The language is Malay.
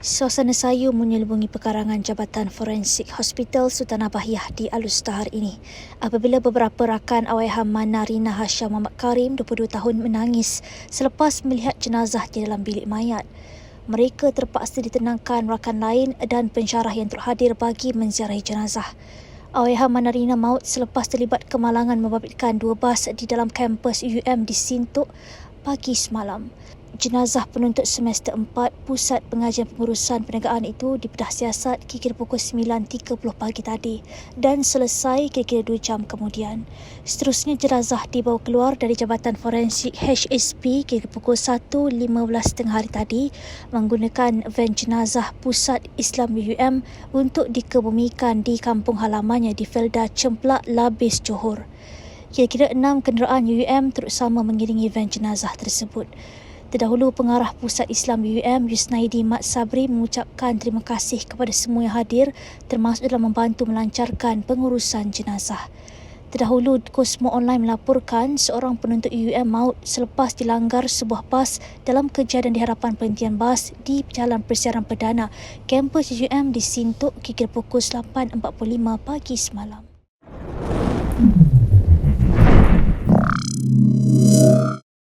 Suasana sayu menyelubungi pekarangan Jabatan Forensik Hospital Sultan Abahiyah di Alustahar ini apabila beberapa rakan Awaihan Mana Rina Hasham Muhammad Karim 22 tahun menangis selepas melihat jenazah di dalam bilik mayat. Mereka terpaksa ditenangkan rakan lain dan pensyarah yang turut hadir bagi menziarahi jenazah. Awaihan Mana Rina maut selepas terlibat kemalangan membabitkan dua bas di dalam kampus UM di Sintok pagi semalam. Jenazah penuntut semester 4 Pusat Pengajian Pengurusan Perniagaan itu dibedah siasat kira-kira pukul 9.30 pagi tadi dan selesai kira-kira 2 jam kemudian. Seterusnya jenazah dibawa keluar dari Jabatan Forensik HSP kira pukul 1.15 tengah hari tadi menggunakan van jenazah Pusat Islam UM untuk dikebumikan di kampung halamannya di Felda Cemplak, Labis, Johor. Kira-kira enam kenderaan UM terus sama mengiringi van jenazah tersebut. Terdahulu pengarah Pusat Islam UM Yusnaidi Mat Sabri mengucapkan terima kasih kepada semua yang hadir termasuk dalam membantu melancarkan pengurusan jenazah. Terdahulu Kosmo Online melaporkan seorang penuntut UM maut selepas dilanggar sebuah bas dalam kejadian di hadapan penghentian bas di Jalan Persiaran Perdana kampus UM di Sintok kira pukul 8.45 pagi semalam.